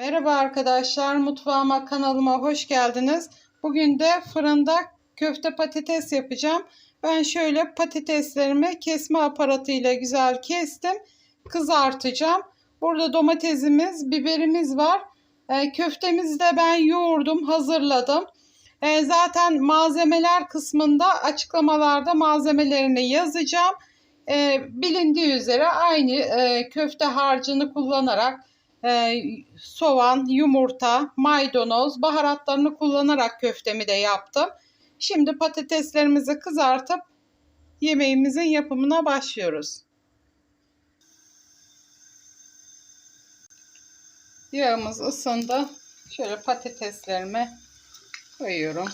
Merhaba arkadaşlar, mutfağıma kanalıma hoş geldiniz. Bugün de fırında köfte patates yapacağım. Ben şöyle patateslerimi kesme aparatıyla güzel kestim. Kızartacağım. Burada domatesimiz, biberimiz var. E, köftemizi de ben yoğurdum, hazırladım. E, zaten malzemeler kısmında açıklamalarda malzemelerini yazacağım. E, bilindiği üzere aynı e, köfte harcını kullanarak e, soğan, yumurta, maydanoz, baharatlarını kullanarak köftemi de yaptım. Şimdi patateslerimizi kızartıp yemeğimizin yapımına başlıyoruz. Yağımız ısındı. Şöyle patateslerimi koyuyorum.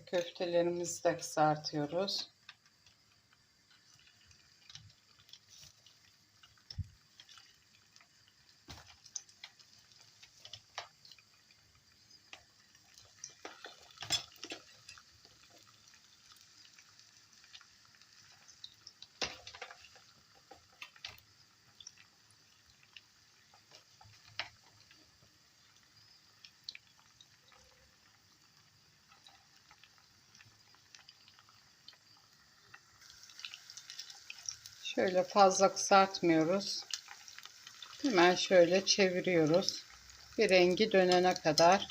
Köftelerimizi de kızartıyoruz. Şöyle fazla kızartmıyoruz. Hemen şöyle çeviriyoruz. Bir rengi dönene kadar.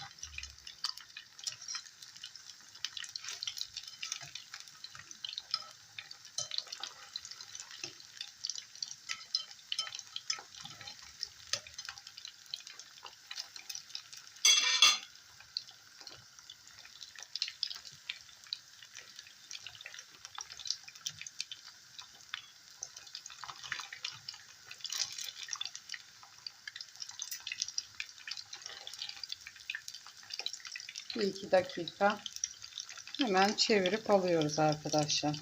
Bir iki dakika hemen çevirip alıyoruz arkadaşlar.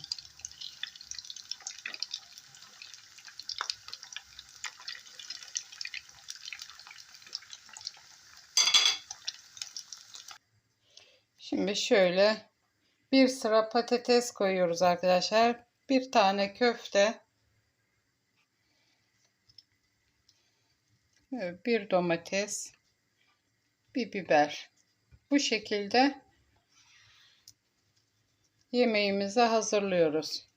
Şimdi şöyle bir sıra patates koyuyoruz arkadaşlar. Bir tane köfte. Bir domates. Bir biber. Bu şekilde yemeğimizi hazırlıyoruz.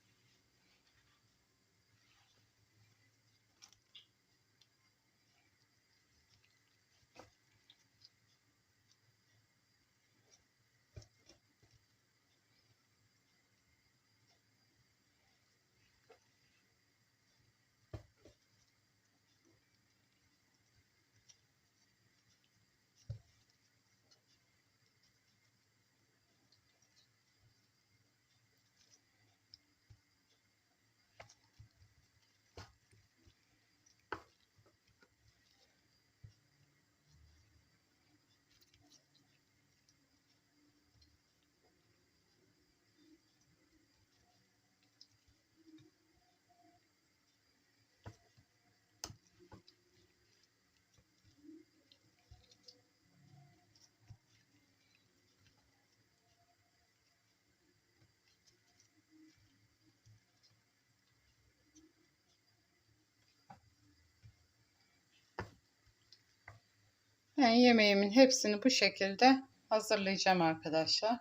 Ben yemeğimin hepsini bu şekilde hazırlayacağım arkadaşlar.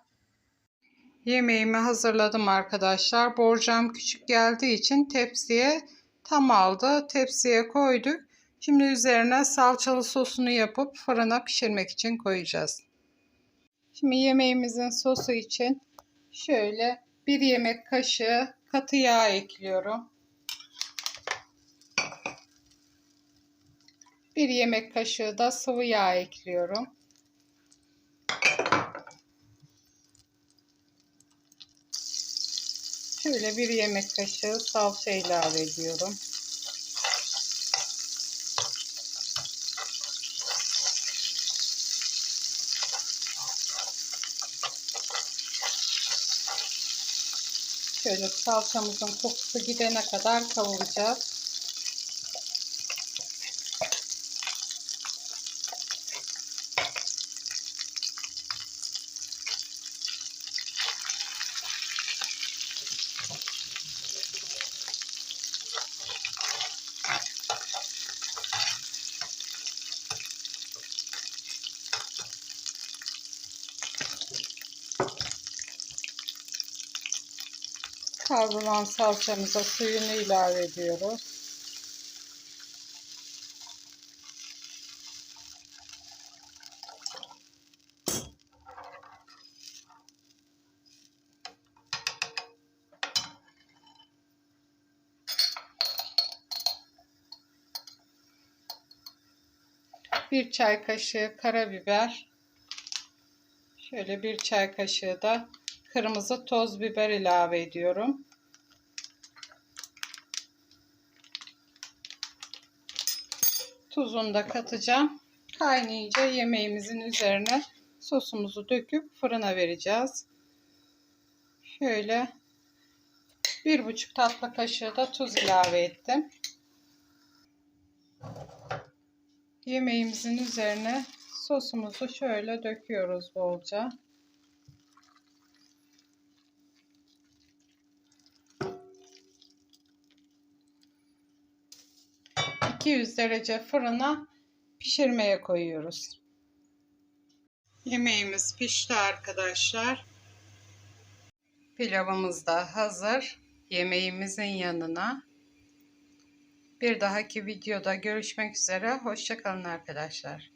Yemeğimi hazırladım arkadaşlar. Borcam küçük geldiği için tepsiye tam aldı. Tepsiye koyduk. Şimdi üzerine salçalı sosunu yapıp fırına pişirmek için koyacağız. Şimdi yemeğimizin sosu için şöyle bir yemek kaşığı katı yağ ekliyorum. Bir yemek kaşığı da sıvı yağ ekliyorum. Şöyle bir yemek kaşığı salça ilave ediyorum. Şöyle salçamızın kokusu gidene kadar kavuracağız. Kavrulan salçamıza suyunu ilave ediyoruz. Bir çay kaşığı karabiber. Şöyle bir çay kaşığı da kırmızı toz biber ilave ediyorum. Tuzunu da katacağım. Kaynayınca yemeğimizin üzerine sosumuzu döküp fırına vereceğiz. Şöyle bir buçuk tatlı kaşığı da tuz ilave ettim. Yemeğimizin üzerine sosumuzu şöyle döküyoruz bolca. 200 derece fırına pişirmeye koyuyoruz. Yemeğimiz pişti arkadaşlar. Pilavımız da hazır. Yemeğimizin yanına. Bir dahaki videoda görüşmek üzere. Hoşçakalın arkadaşlar.